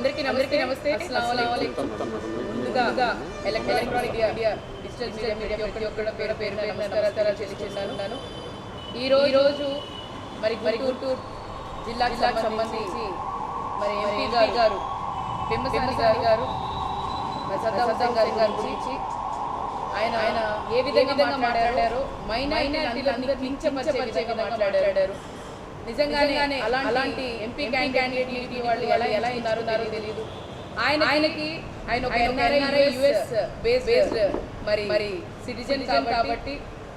అందరికీ నమస్తే. నమస్తే. ముందుగా ఎలక్- electronic media digital media media ప్రతి ఒక్కరి పేరు పేరు నమస్కారాలు చెల్లిస్తున్నాను ఈ రోజు ఈ రోజు మరి మరి గుంటూరు జిల్లాకు సంబంధించి మరి ఎంపీ గారు గారు పెమ్మసాని గారు గారు మరి సదాం గారి గారి గురించి ఆయన ఆయన ఏ విధంగా మాట్లాడారో? మైనారిటీలందరూ కించపరిచే విధంగా మాట్లాడారు? నిజంగానే అలాంటి ఎంపీ క్యాండిడేట్ వాళ్ళు ఎలా ఎలా ఉన్నారో తెలియదు. ఆయన ఆయనకి ఆయన ఒక ఎన్ఆర్ఐ యుఎస్ బేస్డ్ మరి మరి సిటిజన్ కాబట్టి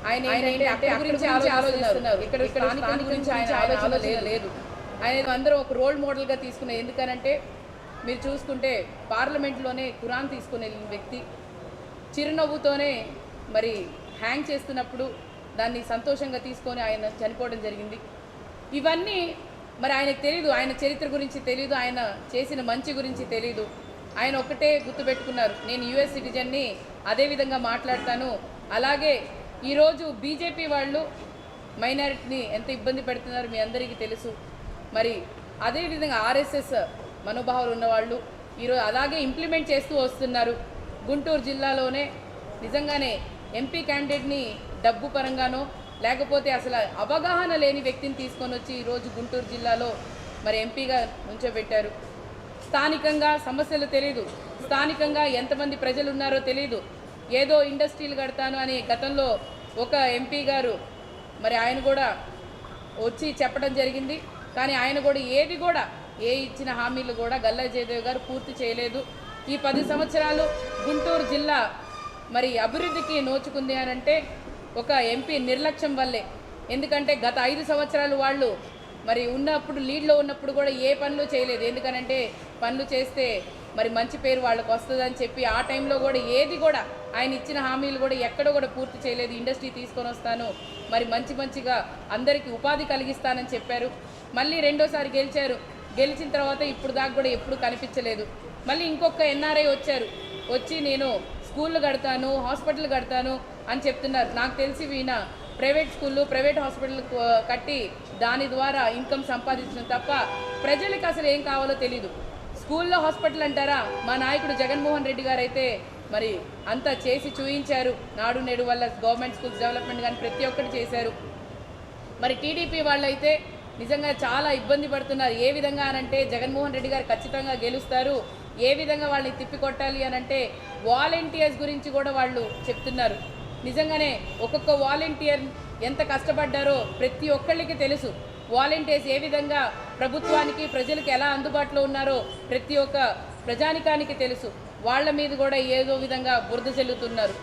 ఆయన ఏంటంటే అక్కడ గురించి ఆలోచిస్తున్నారు. ఇక్కడ ఇక్కడ గురించి ఆయన ఆలోచన లేదు. లేదు. ఆయన అందరూ ఒక రోల్ మోడల్గా తీసుకున్నారు. ఎందుకనంటే మీరు చూసుకుంటే పార్లమెంట్లోనే ఖురాన్ తీసుకుని వెళ్ళిన వ్యక్తి చిరునవ్వుతోనే మరి హ్యాంగ్ చేస్తున్నప్పుడు దాన్ని సంతోషంగా తీసుకొని ఆయన చనిపోవడం జరిగింది. ఇవన్నీ మరి ఆయనకు తెలియదు ఆయన చరిత్ర గురించి తెలియదు ఆయన చేసిన మంచి గురించి తెలియదు ఆయన ఒక్కటే గుర్తుపెట్టుకున్నారు నేను యుఎస్ సిటిజన్ని అదే విధంగా మాట్లాడతాను. అలాగే ఈరోజు బీజేపీ వాళ్ళు మైనారిటీని ఎంత ఇబ్బంది పెడుతున్నారు మీ అందరికీ తెలుసు. మరి అదేవిధంగా ఆర్ఎస్ఎస్ మనోభావాలు ఉన్నవాళ్ళు ఈరోజు అలాగే ఇంప్లిమెంట్ చేస్తూ వస్తున్నారు. గుంటూరు జిల్లాలోనే నిజంగానే ఎంపీ క్యాండిడేట్ని డబ్బు పరంగానో లేకపోతే అసలు అవగాహన లేని వ్యక్తిని తీసుకొని వచ్చి ఈరోజు గుంటూరు జిల్లాలో మరి ఎంపీగా ఉంచబెట్టారు స్థానికంగా సమస్యలు తెలియదు స్థానికంగా ఎంతమంది ప్రజలు ఉన్నారో తెలియదు ఏదో ఇండస్ట్రీలు కడతాను అని గతంలో ఒక ఎంపీ గారు మరి ఆయన కూడా వచ్చి చెప్పడం జరిగింది. కానీ ఆయన కూడా ఏది కూడా ఏ ఇచ్చిన హామీలు కూడా గల్లా జయదేవ్ గారు పూర్తి చేయలేదు. ఈ పది సంవత్సరాలు గుంటూరు జిల్లా మరి అభివృద్ధికి నోచుకుంది అని అంటే ఒక ఎంపీ నిర్లక్ష్యం వల్లే. ఎందుకంటే గత ఐదు సంవత్సరాలు వాళ్ళు మరి ఉన్నప్పుడు లీడ్లో ఉన్నప్పుడు కూడా ఏ పనులు చేయలేదు. ఎందుకనంటే పనులు చేస్తే మరి మంచి పేరు వాళ్ళకు వస్తుందని చెప్పి ఆ టైంలో కూడా ఏది కూడా ఆయన ఇచ్చిన హామీలు కూడా ఎక్కడ కూడా పూర్తి చేయలేదు. ఇండస్ట్రీ తీసుకొని వస్తాను మరి మంచి మంచిగా అందరికీ ఉపాధి కలిగిస్తానని చెప్పారు. మళ్ళీ రెండోసారి గెలిచారు. గెలిచిన తర్వాత ఇప్పుడు దాకా కూడా ఎప్పుడు కనిపించలేదు. మళ్ళీ ఇంకొక ఎన్ఆర్ఐ వచ్చారు. వచ్చి నేను స్కూళ్ళు కడతాను హాస్పిటల్ కడతాను అని చెప్తున్నారు. నాకు తెలిసి వీణ ప్రైవేట్ స్కూళ్ళు ప్రైవేట్ హాస్పిటల్ కట్టి దాని ద్వారా ఇన్కమ్ సంపాదించడం తప్ప ప్రజలకు అసలు ఏం కావాలో తెలీదు. స్కూల్లో హాస్పిటల్ అంటారా? మా నాయకుడు జగన్మోహన్ రెడ్డి గారు అయితే మరి అంతా చేసి చూయించారు. నాడు నేడు వల్ల గవర్నమెంట్ స్కూల్స్ డెవలప్మెంట్ కానీ ప్రతి ఒక్కటి చేశారు. మరి టీడీపీ వాళ్ళైతే నిజంగా చాలా ఇబ్బంది పడుతున్నారు. ఏ విధంగా అనంటే జగన్మోహన్ రెడ్డి గారు ఖచ్చితంగా గెలుస్తారు. ఏ విధంగా వాళ్ళని తిప్పికొట్టాలి అనంటే వాలంటీర్స్ గురించి కూడా వాళ్ళు చెప్తున్నారు. నిజంగానే ఒక్కొక్క వాలంటీర్ ఎంత కష్టపడ్డారో ప్రతి ఒక్కళ్ళకి తెలుసు. వాలంటీర్స్ ఏ విధంగా ప్రభుత్వానికి ప్రజలకు ఎలా అందుబాటులో ఉన్నారో ప్రతి ఒక్క ప్రజానికానికి తెలుసు. వాళ్ళ మీద కూడా ఏదో విధంగా బురద చెల్లుతున్నారు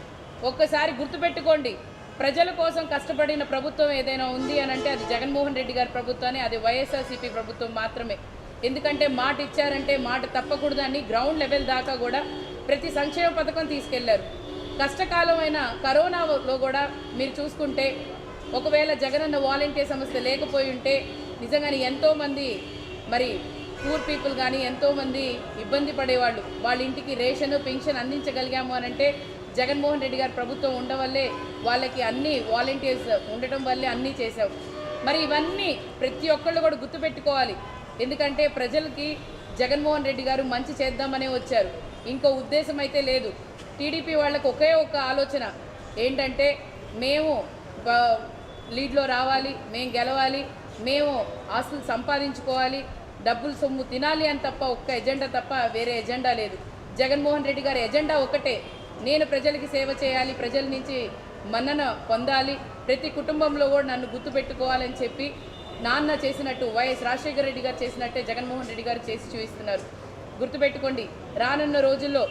ఒక్కసారి గుర్తుపెట్టుకోండి ప్రజల కోసం కష్టపడిన ప్రభుత్వం ఏదైనా ఉంది అని అంటే అది జగన్మోహన్ రెడ్డి గారి ప్రభుత్వాన్ని అది వైఎస్ఆర్సీపీ ప్రభుత్వం మాత్రమే. ఎందుకంటే మాట ఇచ్చారంటే మాట తప్పకూడదని గ్రౌండ్ లెవెల్ దాకా కూడా ప్రతి సంక్షేమ పథకం తీసుకెళ్ళారు. కష్టకాలమైన కరోనాలో కూడా మీరు చూసుకుంటే ఒకవేళ జగనన్న వాలంటీర్ సంస్థ లేకపోయి ఉంటే నిజంగానే ఎంతోమంది మరి పూర్ పీపుల్ కానీ ఎంతోమంది ఇబ్బంది పడేవాళ్ళు. వాళ్ళ ఇంటికి రేషన్ పెన్షన్ అందించగలిగాము అని అంటే జగన్మోహన్ రెడ్డి గారి ప్రభుత్వం ఉండవల్లే వాళ్ళకి అన్ని వాలంటీర్స్ ఉండటం వల్లే అన్నీ చేశావు మరి ఇవన్నీ ప్రతి ఒక్కళ్ళు కూడా గుర్తుపెట్టుకోవాలి. ఎందుకంటే ప్రజలకి జగన్మోహన్ రెడ్డి గారు మంచి చేద్దామనే వచ్చారు. ఇంకో ఉద్దేశం అయితే లేదు. టీడీపీ వాళ్ళకు ఒకే ఒక ఆలోచన. ఏంటంటే మేము లీడ్లో రావాలి మేము గెలవాలి మేము ఆస్తులు సంపాదించుకోవాలి డబ్బులు సొమ్ము తినాలి అని తప్ప ఒక్క ఎజెండా తప్ప వేరే ఎజెండా లేదు. జగన్మోహన్ రెడ్డి గారి ఎజెండా ఒకటే. నేను ప్రజలకి సేవ చేయాలి ప్రజల నుంచి మన్నన పొందాలి ప్రతి కుటుంబంలో కూడా నన్ను గుర్తుపెట్టుకోవాలని చెప్పి నాన్న చేసినట్టు వైఎస్ రాజశేఖర రెడ్డి గారు చేసినట్టే జగన్మోహన్ రెడ్డి గారు చేసి చూపిస్తున్నారు. గుర్తుపెట్టుకోండి రానున్న రోజుల్లో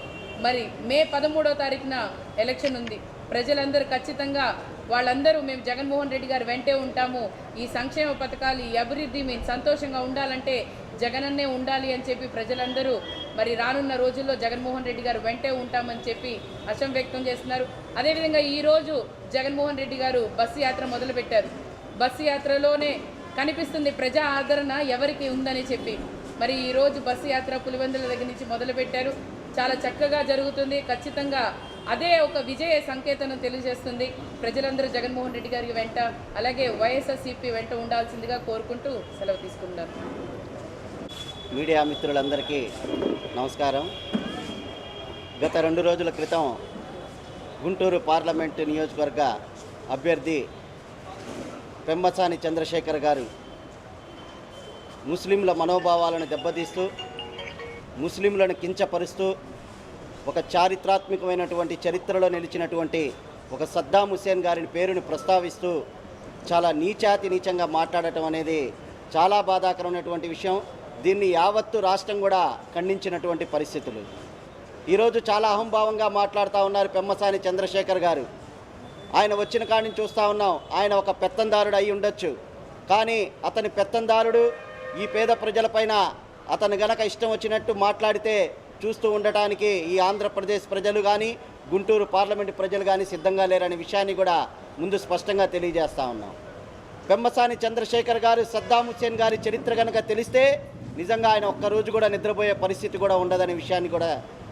మరి మే పదమూడవ తారీఖున ఎలక్షన్ ఉంది. ప్రజలందరూ ఖచ్చితంగా వాళ్ళందరూ మేము జగన్మోహన్ రెడ్డి గారు వెంటే ఉంటాము. ఈ సంక్షేమ పథకాలు ఈ అభివృద్ధి మేము సంతోషంగా ఉండాలంటే జగనన్నే ఉండాలి అని చెప్పి ప్రజలందరూ మరి రానున్న రోజుల్లో జగన్మోహన్ రెడ్డి గారు వెంటే ఉంటామని చెప్పి హర్షం వ్యక్తం చేస్తున్నారు. అదేవిధంగా ఈరోజు జగన్మోహన్ రెడ్డి గారు బస్సు యాత్ర మొదలుపెట్టారు. బస్సు యాత్రలోనే కనిపిస్తుంది ప్రజా ఆదరణ ఎవరికి ఉందని చెప్పి. మరి ఈరోజు బస్సు యాత్ర పులివెందుల దగ్గర నుంచి మొదలుపెట్టారు. చాలా చక్కగా జరుగుతుంది. ఖచ్చితంగా అదే ఒక విజయ సంకేతం తెలియజేస్తుంది. ప్రజలందరూ జగన్మోహన్ రెడ్డి గారికి వెంట అలాగే వైఎస్ఆర్సీపీ వెంట ఉండాల్సిందిగా కోరుకుంటూ సెలవు తీసుకున్నారు మీడియా మిత్రులందరికీ నమస్కారం. గత రెండు రోజుల క్రితం గుంటూరు పార్లమెంటు నియోజకవర్గ అభ్యర్థి పెమ్మసాని చంద్రశేఖర్ గారు ముస్లింల మనోభావాలను దెబ్బతీస్తూ ముస్లింలను కించపరుస్తూ ఒక చారిత్రాత్మకమైనటువంటి చరిత్రలో నిలిచినటువంటి ఒక సద్దాం హుసేన్ గారిని పేరుని ప్రస్తావిస్తూ చాలా నీచాతి నీచంగా మాట్లాడటం అనేది చాలా బాధాకరమైనటువంటి విషయం. దీన్ని యావత్తు రాష్ట్రం కూడా ఖండించినటువంటి పరిస్థితులు. ఈరోజు చాలా అహంభావంగా మాట్లాడుతూ ఉన్నారు పెమ్మసాని చంద్రశేఖర్ గారు. ఆయన వచ్చిన కాడిని చూస్తూ ఉన్నాం. ఆయన ఒక పెత్తందారుడు అయి ఉండొచ్చు. కానీ అతని పెత్తందారుడు ఈ పేద ప్రజలపైన అతను గనక ఇష్టం వచ్చినట్టు మాట్లాడితే చూస్తూ ఉండటానికి ఈ ఆంధ్రప్రదేశ్ ప్రజలు కానీ గుంటూరు పార్లమెంటు ప్రజలు కానీ సిద్ధంగా లేరనే విషయాన్ని కూడా ముందు స్పష్టంగా తెలియజేస్తా ఉన్నాం. పెమ్మసాని చంద్రశేఖర్ గారు సద్దాం హుస్సేన్ గారి చరిత్ర కనుక తెలిస్తే నిజంగా ఆయన ఒక్కరోజు కూడా నిద్రపోయే పరిస్థితి కూడా ఉండదనే విషయాన్ని కూడా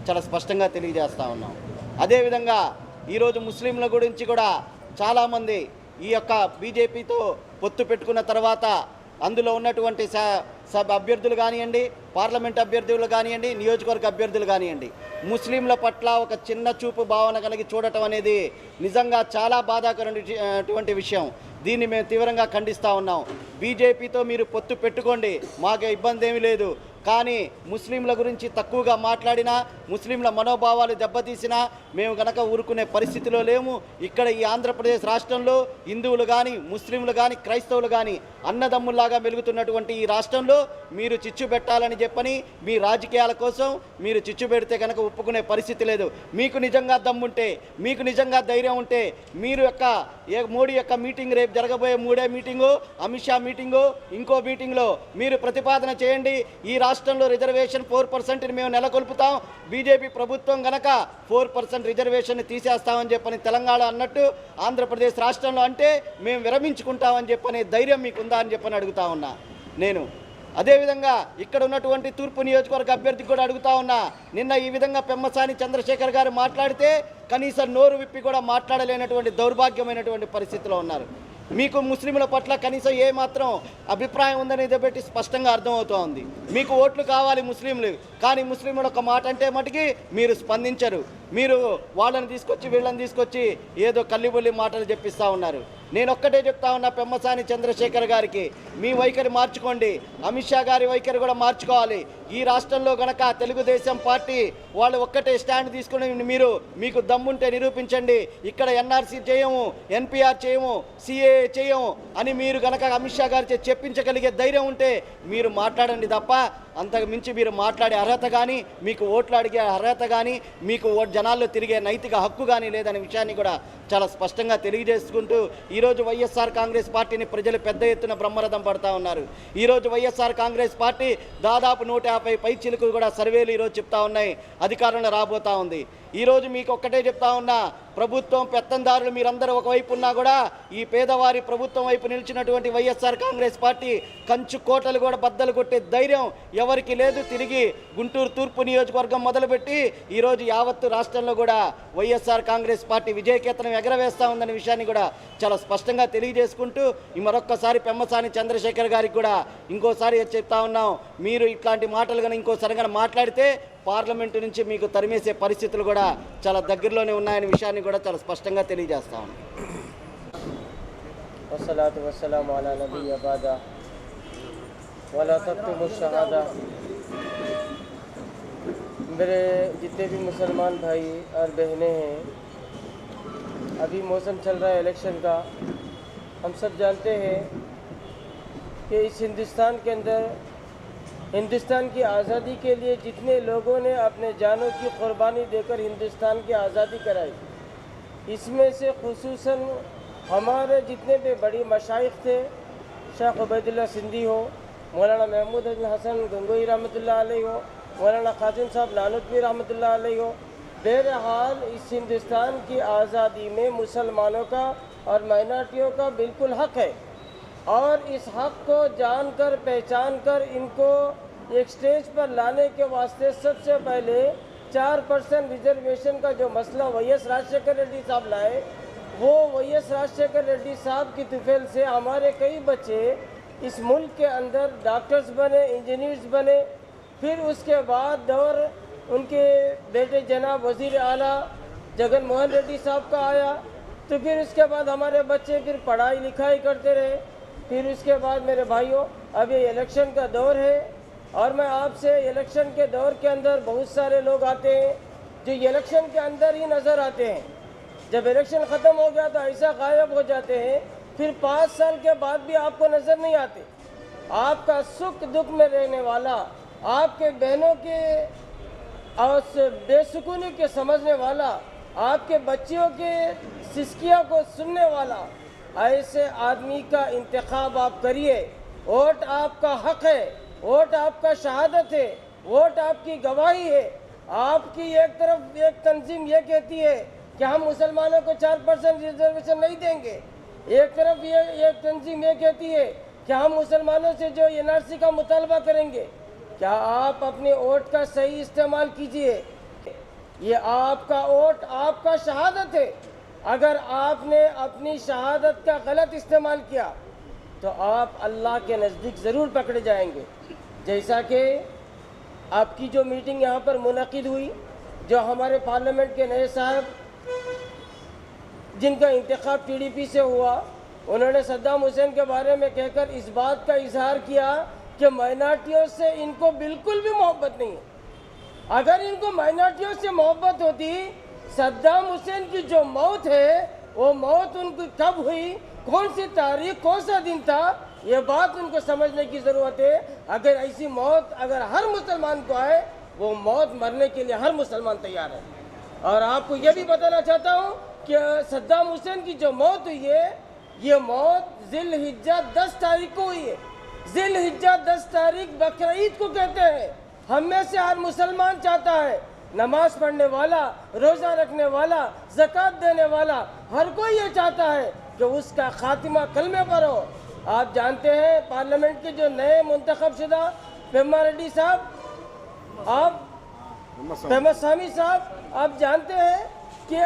చాలా స్పష్టంగా తెలియజేస్తూ ఉన్నాం. అదేవిధంగా ఈరోజు ముస్లింల గురించి కూడా చాలామంది ఈ యొక్క బీజేపీతో పొత్తు పెట్టుకున్న తర్వాత అందులో ఉన్నటువంటి స సబ్ అభ్యర్థులు కానివ్వండి పార్లమెంట్ అభ్యర్థులు కానివ్వండి నియోజకవర్గ అభ్యర్థులు కానివ్వండి ముస్లింల పట్ల ఒక చిన్న చూపు భావన కలిగి చూడటం అనేది నిజంగా చాలా బాధాకరమైనటువంటి విషయం. దీన్ని మేము తీవ్రంగా ఖండిస్తూ ఉన్నాం. బీజేపీతో మీరు పొత్తు పెట్టుకోండి మాకు ఇబ్బంది ఏమీ లేదు. కానీ ముస్లింల గురించి తక్కువగా మాట్లాడినా ముస్లింల మనోభావాలు దెబ్బతీసినా మేము గనక ఊరుకునే పరిస్థితిలో లేము. ఇక్కడ ఈ ఆంధ్రప్రదేశ్ రాష్ట్రంలో హిందువులు కానీ ముస్లింలు కానీ క్రైస్తవులు కానీ అన్నదమ్ముల్లాగా మెలుగుతున్నటువంటి ఈ రాష్ట్రంలో మీరు చిచ్చు పెట్టాలని చెప్పని మీ రాజకీయాల కోసం మీరు చిచ్చు పెడితే కనుక ఒప్పుకునే పరిస్థితి లేదు. మీకు నిజంగా దమ్ముంటే మీకు నిజంగా ధైర్యం ఉంటే మీరు యొక్క ఏ మోడీ యొక్క మీటింగ్ రేపు జరగబోయే మూడే మీటింగు అమిత్ షా మీటింగు ఇంకో మీటింగ్లో మీరు ప్రతిపాదన చేయండి. ఈ రాష్ట్రంలో రిజర్వేషన్ ఫోర్ పర్సెంట్ని మేము నెలకొల్పుతాం. బీజేపీ ప్రభుత్వం గనక ఫోర్ పర్సెంట్ రిజర్వేషన్ తీసేస్తామని చెప్పని తెలంగాణ అన్నట్టు ఆంధ్రప్రదేశ్ రాష్ట్రంలో అంటే మేము విరమించుకుంటామని చెప్పనే ధైర్యం మీకు ఉందా అని చెప్పని అడుగుతా ఉన్నా. నేను అదేవిధంగా ఇక్కడ ఉన్నటువంటి తూర్పు నియోజకవర్గ అభ్యర్థికి కూడా అడుగుతా ఉన్నా. నిన్న ఈ విధంగా పెమ్మసాని చంద్రశేఖర్ గారు మాట్లాడితే కనీసం నోరు విప్పి కూడా మాట్లాడలేనటువంటి దౌర్భాగ్యమైనటువంటి పరిస్థితిలో ఉన్నారు. మీకు ముస్లింల పట్ల కనీసం ఏ మాత్రం అభిప్రాయం ఉందనేది బట్టి స్పష్టంగా అర్థమవుతోంది. మీకు ఓట్లు కావాలి ముస్లింలు కానీ ముస్లింలు ఒక మాట అంటే మటుకి మీరు స్పందించరు. మీరు వాళ్ళని తీసుకొచ్చి వీళ్ళని తీసుకొచ్చి ఏదో కల్లిబుల్లి మాటలు చెప్పిస్తూ ఉన్నారు. నేను ఒక్కటే చెప్తా ఉన్నా పెమ్మసాని చంద్రశేఖర్ గారికి మీ వైఖరి మార్చుకోండి. అమిత్ షా గారి వైఖరి కూడా మార్చుకోవాలి. ఈ రాష్ట్రంలో గనక తెలుగుదేశం పార్టీ వాళ్ళు ఒక్కటే స్టాండ్ తీసుకుని మీరు మీకు దమ్ముంటే నిరూపించండి. ఇక్కడ ఎన్ఆర్సీ చేయము ఎన్పిఆర్ చేయము సిఏఏ చేయము అని మీరు గనక అమిత్ షా గారి చెప్పించగలిగే ధైర్యం ఉంటే మీరు మాట్లాడండి తప్ప అంతకు మించి మీరు మాట్లాడే అర్హత కానీ మీకు ఓట్లు అడిగే అర్హత కానీ మీకు ఓ జనాల్లో తిరిగే నైతిక హక్కు కానీ లేదనే విషయాన్ని కూడా చాలా స్పష్టంగా తెలియజేసుకుంటూ ఈరోజు వైఎస్ఆర్ కాంగ్రెస్ పార్టీని ప్రజలు పెద్ద ఎత్తున బ్రహ్మరథం పడతా ఉన్నారు. ఈరోజు వైఎస్ఆర్ కాంగ్రెస్ పార్టీ దాదాపు నూట యాభై పై కూడా సర్వేలు ఈరోజు చెప్తా ఉన్నాయి. అధికారంలో రాబోతా ఉంది. ఈరోజు మీకు ఒక్కటే చెప్తా ఉన్నా ప్రభుత్వం పెత్తందారులు మీరందరూ ఒకవైపు ఉన్నా కూడా ఈ పేదవారి ప్రభుత్వం వైపు నిలిచినటువంటి వైఎస్ఆర్ కాంగ్రెస్ పార్టీ కంచు కోటలు కూడా బద్దలు కొట్టే ధైర్యం ఎవరికి లేదు. తిరిగి గుంటూరు తూర్పు నియోజకవర్గం మొదలుపెట్టి ఈరోజు యావత్తు రాష్ట్రంలో కూడా వైఎస్ఆర్ కాంగ్రెస్ పార్టీ విజయకేతనం ఎగరవేస్తా ఉందనే విషయాన్ని కూడా చాలా స్పష్టంగా తెలియజేసుకుంటూ ఈ మరొక్కసారి పెమ్మసాని చంద్రశేఖర్ గారికి కూడా ఇంకోసారి చెప్తా ఉన్నాం. మీరు ఇట్లాంటి మాటలు కానీ ఇంకోసారి కానీ మాట్లాడితే పార్లమెంటు నుంచి మీకు తరిమేసే పరిస్థితులు కూడా చాలా దగ్గరలోనే ఉన్నాయనే విషయాన్ని కూడా చాలా స్పష్టంగా తెలియజేస్తా ఉన్నాం ہندوستان کی آزادی کے لیے جتنے لوگوں نے اپنے جانوں کی قربانی دے کر ہندوستان کی آزادی کرائی، اس میں سے خصوصاً ہمارے جتنے بھی بڑی مشائق تھے، شیخ عبید اللہ سندھی ہو، مولانا محمود حسن گنگوئی رحمۃ اللہ علیہ ہو، مولانا خاطم صاحب لانتوی رحمۃ اللہ علیہ ہو، بہرحال اس ہندوستان کی آزادی میں مسلمانوں کا اور مائنارٹیوں کا بالکل حق ہے۔ اور اس حق کو جان کر، پہچان کر، ان کو ایک سٹیج پر لانے کے واسطے سب سے پہلے چار پرسن ریزرویشن کا جو مسئلہ وی ایس راج شیکر ریڈی صاحب لائے، وہ وی ایس راج شیکر ریڈی صاحب کی طفیل سے ہمارے کئی بچے اس ملک کے اندر ڈاکٹرز بنے انجنیرز بنے، پھر اس کے بعد دور ان کے بیٹے جناب وزیر اعلیٰ جگن موہن ریڈی صاحب کا آیا، تو پھر اس کے بعد ہمارے بچے پھر پڑھائی لکھائی کرتے رہے۔ پھر اس کے بعد میرے بھائیوں اب یہ الیکشن کا دور ہے اور میں آپ سے الیکشن کے دور کے اندر بہت سارے لوگ آتے ہیں جو الیکشن کے اندر ہی نظر آتے ہیں۔ جب الیکشن ختم ہو گیا تو ایسا غائب ہو جاتے ہیں، پھر پانچ سال کے بعد بھی آپ کو نظر نہیں آتے۔ آپ کا سکھ دکھ میں رہنے والا، آپ کے بہنوں کے اور بے سکونی کے سمجھنے والا، آپ کے بچیوں کے سسکیاں کو سننے والا ایسے آدمی کا انتخاب آپ کریے۔ ووٹ آپ کا حق ہے، ووٹ آپ کا شہادت ہے، ووٹ آپ کی گواہی ہے۔ آپ کی ایک طرف ایک تنظیم یہ کہتی ہے کہ ہم مسلمانوں کو چار پرسنٹ ریزرویشن نہیں دیں گے۔ ایک طرف یہ ایک تنظیم یہ کہتی ہے کہ ہم مسلمانوں سے جو این آر سی کا مطالبہ کریں گے۔ کیا آپ اپنے ووٹ کا صحیح استعمال کیجیے؟ یہ آپ کا ووٹ آپ کا شہادت ہے۔ اگر آپ نے اپنی شہادت کا غلط استعمال کیا، تو آپ اللہ کے نزدیک ضرور پکڑے جائیں گے۔ جیسا کہ آپ کی جو میٹنگ یہاں پر منعقد ہوئی، جو ہمارے پارلیمنٹ کے نئے صاحب، جن کا انتخاب ٹی ڈی پی سے ہوا، انہوں نے صدام حسین کے بارے میں کہہ کر اس بات کا اظہار کیا کہ مائنارٹیوں سے ان کو بالکل بھی محبت نہیں ہے۔ اگر ان کو مائنارٹیوں سے محبت ہوتی صدام حسین کی جو موت ہے، وہ موت ان کی کب ہوئی؟ کون سی تاریخ، کون سا دن تھا؟ یہ بات ان کو سمجھنے کی ضرورت ہے۔ اگر ایسی موت، اگر ہر مسلمان کو آئے، وہ موت مرنے کے لیے ہر مسلمان تیار ہے۔ اور آپ کو یہ بھی بتانا چاہتا ہوں کہ صدام حسین کی جو موت ہوئی ہے، یہ موت ذیل الحجہ دس تاریخ کو ہوئی ہے۔ ذل حجہ دس تاریخ بقرعید کو کہتے ہیں۔ ہم میں سے ہر مسلمان چاہتا ہے نماز پڑھنے والا، روزہ رکھنے والا زکاة دینے والا، ہر کوئی یہ چاہتا ہے کہ اس کا خاتمہ کلمے پر ہو۔ آپ جانتے ہیں، پارلیمنٹ کے جو نئے منتخب شدہ پیما ریڈی صاحب، آپ پیما سامی صاحب، آپ جانتے ہیں کہ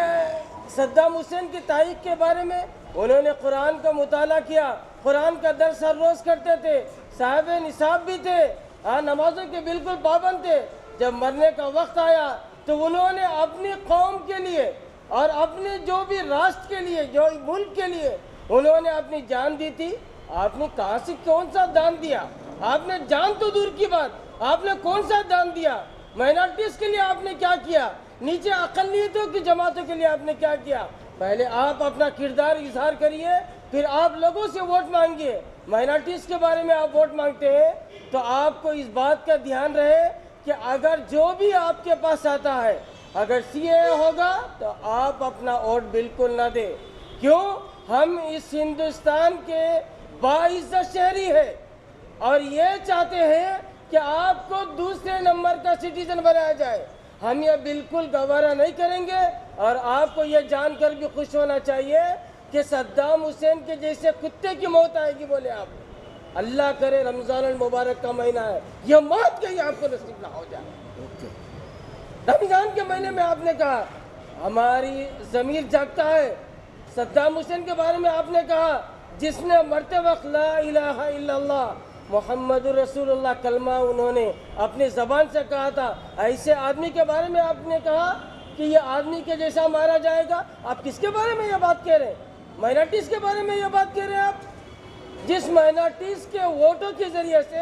صدام حسین کی تاریخ کے بارے میں انہوں نے قرآن کا مطالعہ کیا۔ قرآن کا درس ہر روز کرتے تھے۔ صاحب نصاب بھی تھے۔ ہاں نمازوں کے بالکل پابند تھے۔ جب مرنے کا وقت آیا تو انہوں نے اپنی قوم کے لیے اور اپنے جو بھی راشٹر کے لیے، جو ملک کے لیے انہوں نے اپنی جان دی تھی۔ آپ نے کہاں سے کون سا دان دیا؟ آپ نے جان تو دور کی بات، آپ نے کون سا دان دیا؟ مائنارٹیز کے لیے آپ نے کیا کیا؟ نیچے اقلیتوں کی جماعتوں کے لیے آپ نے کیا کیا؟ پہلے آپ اپنا کردار اظہار کریے، پھر آپ لوگوں سے ووٹ مانگیے۔ مائنارٹیز کے بارے میں آپ ووٹ مانگتے ہیں تو آپ کو اس بات کا دھیان رہے کہ اگر جو بھی آپ کے پاس آتا ہے، اگر سی اے ہوگا تو آپ اپنا ووٹ بالکل نہ دیں۔ کیوں؟ ہم اس ہندوستان کے باعث شہری ہے اور یہ چاہتے ہیں کہ آپ کو دوسرے نمبر کا سٹیزن بنایا جائے۔ ہم یہ بالکل گوارہ نہیں کریں گے اور آپ کو یہ جان کر بھی خوش ہونا چاہیے کہ صدام حسین کے جیسے کتے کی موت آئے گی، بولے آپ۔ اللہ کرے رمضان المبارک کا مہینہ ہے۔ یہ موت کہیں آپ کو نصیب نہ ہو جائے۔ رمضان کے مہینے میں آپ نے کہا ہماری ضمیر جاگتا ہے۔ صدام حسین کے بارے میں آپ نے کہا جس نے مرتے وقت لا الہ الا اللہ محمد الرسول اللہ کلمہ انہوں نے اپنی زبان سے کہا تھا۔ ایسے آدمی کے بارے میں آپ نے کہا کہ یہ آدمی کے جیسا مارا جائے گا۔ آپ کس کے بارے میں یہ بات کہہ رہے ہیں؟ مائنٹیز کے بارے میں یہ بات کہہ رہے ہیں آپ؟ جس مائنارٹیز کے ووٹوں کے ذریعے سے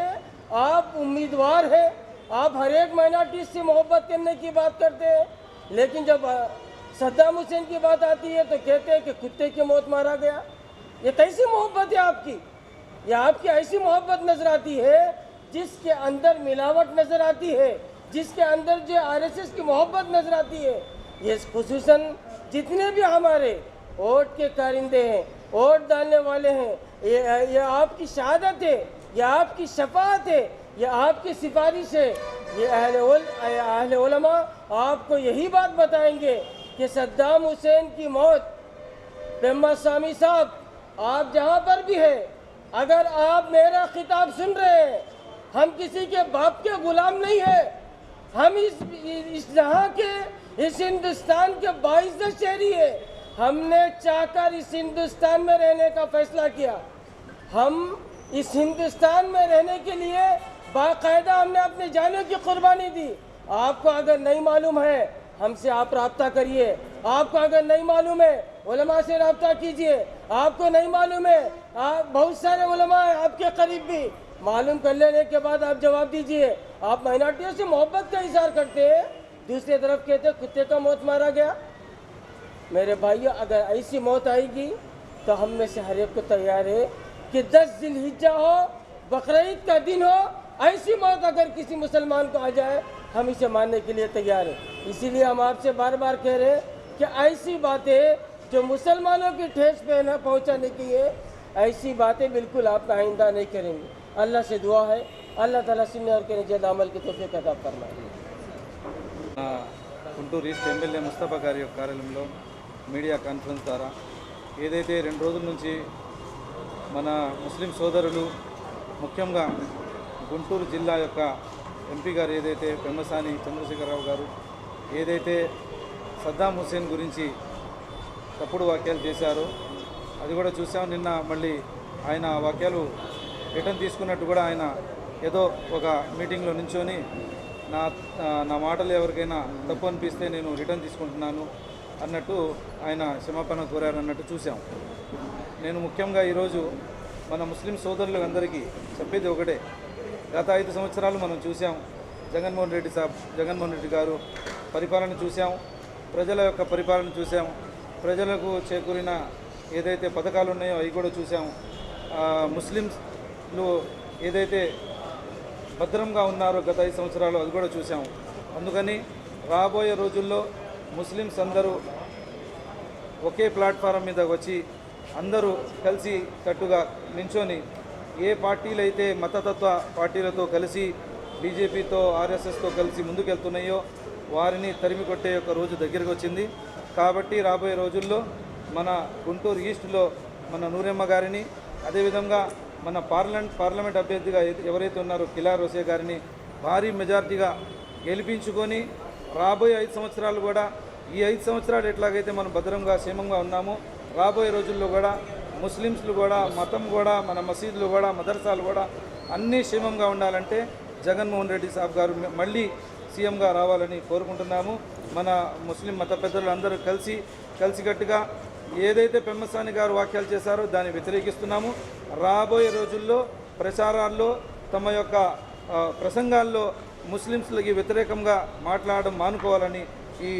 آپ امیدوار ہیں، آپ ہر ایک مائنارٹیز سے محبت کرنے کی بات کرتے ہیں۔ لیکن جب صدام حسین کی بات آتی ہے تو کہتے ہیں کہ کتے کی موت مارا گیا۔ یہ کیسی محبت ہے آپ کی؟ یہ آپ کی ایسی محبت نظر آتی ہے جس کے اندر ملاوٹ نظر آتی ہے، جس کے اندر جو آر ایس ایس کی محبت نظر آتی ہے۔ یہ خصوصاً جتنے بھی ہمارے ووٹ کے کارندے ہیں، ووٹ ڈالنے والے ہیں یہ آپ کی شہادت ہے، یہ آپ کی شفاعت ہے، یہ آپ کی سفارش ہے۔ یہ اہل اہل علماء آپ کو یہی بات بتائیں گے کہ صدام حسین کی موت پیمہ سامی صاحب، آپ جہاں پر بھی ہیں، اگر آپ میرا خطاب سن رہے ہیں، ہم کسی کے باپ کے غلام نہیں ہیں۔ ہم اس جہاں کے، اس ہندوستان کے باعث شہری ہے ہم نے چاہ کر اس ہندوستان میں رہنے کا فیصلہ کیا۔ ہم اس ہندوستان میں رہنے کے لیے باقاعدہ ہم نے اپنی جانوں کی قربانی دی۔ آپ کو اگر نہیں معلوم ہے، ہم سے آپ رابطہ کریے۔ آپ کو اگر نہیں معلوم ہے، علماء سے رابطہ کیجیے۔ آپ کو نہیں معلوم ہے آپ بہت سارے علماء ہیں آپ کے قریب بھی۔ معلوم کر لینے کے بعد آپ جواب دیجیے۔ آپ مہینارٹیوں سے محبت کا اظہار کرتے ہیں۔ دوسری طرف کہتے ہیں، کتے کا موت مارا گیا۔ میرے بھائیو، اگر ایسی موت آئے گی تو ہم میں سے ہر ایک کو تیار ہے۔ کہ دس دن الحجہ ہو، بقرعید کا دن ہو، ایسی موت اگر کسی مسلمان کو آ جائے، ہم اسے ماننے کے لیے تیار ہیں۔ اسی لیے ہم آپ سے بار بار کہہ رہے ہیں کہ ایسی باتیں جو مسلمانوں کی ٹھیس پہ نہ پہنچانے کی ہے ایسی باتیں بالکل آپ کا آئندہ نہیں کریں گے۔ اللہ سے دعا ہے۔ اللہ تعالیٰ سننے اور کہنے جلد عمل کی توفیق عطا فرمائیں గుంటూరు ఈస్ట్ ఎమ్మెల్యే ముస్తఫా గారి యొక్క కార్యాలయంలో మీడియా కాన్ఫరెన్స్ ద్వారా ఏదైతే రెండు రోజుల నుంచి మన ముస్లిం సోదరులు ముఖ్యంగా గుంటూరు జిల్లా యొక్క ఎంపీ గారు ఏదైతే పెమ్మసాని చంద్రశేఖరరావు గారు ఏదైతే సద్దాం హుస్సేన్ గురించి తప్పుడు వాక్యాలు చేశారో అది కూడా చూసాం నిన్న మళ్ళీ ఆయన వాక్యాలు రిటర్న్ తీసుకున్నట్టు కూడా ఆయన ఏదో ఒక మీటింగ్లో నించొని నా నా మాటలు ఎవరికైనా తప్పు అనిపిస్తే నేను రిటర్న్ తీసుకుంటున్నాను అన్నట్టు ఆయన క్షమాపణ కోరారు అన్నట్టు చూసాం నేను ముఖ్యంగా ఈరోజు మన ముస్లిం సోదరులు అందరికీ చెప్పేది ఒకటే. గత ఐదు సంవత్సరాలు మనం చూసాం జగన్మోహన్ రెడ్డి సాబ్ జగన్మోహన్ రెడ్డి గారు పరిపాలన చూసాం ప్రజల యొక్క పరిపాలన చూసాం ప్రజలకు చేకూరిన ఏదైతే పథకాలు ఉన్నాయో అవి కూడా చూసాం ముస్లింలు ఏదైతే భద్రంగా ఉన్నారో గత ఐదు సంవత్సరాలు అది కూడా చూసాం అందుకని రాబోయే రోజుల్లో ముస్లిమ్స్ అందరూ ఒకే ప్లాట్ఫారం మీద వచ్చి అందరూ కలిసి కట్టుగా నించొని ఏ పార్టీలు అయితే మతతత్వ పార్టీలతో కలిసి బీజేపీతో ఆర్ఎస్ఎస్తో కలిసి ముందుకెళ్తున్నాయో వారిని తరిమి కొట్టే ఒక రోజు దగ్గరకు వచ్చింది. కాబట్టి రాబోయే రోజుల్లో మన గుంటూరు ఈస్ట్లో మన నూరెమ్మ గారిని అదేవిధంగా మన పార్లమెంట్ పార్లమెంట్ అభ్యర్థిగా ఎవరైతే ఉన్నారో కిలా రోసే గారిని భారీ మెజార్టీగా గెలిపించుకొని రాబోయే ఐదు సంవత్సరాలు కూడా ఈ ఐదు సంవత్సరాలు ఎట్లాగైతే మనం భద్రంగా క్షేమంగా ఉన్నామో రాబోయే రోజుల్లో కూడా ముస్లిమ్స్లు కూడా మతం కూడా మన మసీదులు కూడా మదర్సాలు కూడా అన్నీ క్షేమంగా ఉండాలంటే జగన్మోహన్ రెడ్డి సాబ్ గారు మళ్ళీ సీఎంగా రావాలని కోరుకుంటున్నాము. మన ముస్లిం మత పెద్దలు అందరూ కలిసి కలిసికట్టుగా ఏదైతే పెమ్మసాని గారు వ్యాఖ్యలు చేశారో దాన్ని వ్యతిరేకిస్తున్నాము. రాబోయే రోజుల్లో ప్రచారాల్లో తమ యొక్క ప్రసంగాల్లో ముస్లింస్లకి వ్యతిరేకంగా మాట్లాడడం మానుకోవాలని ఈ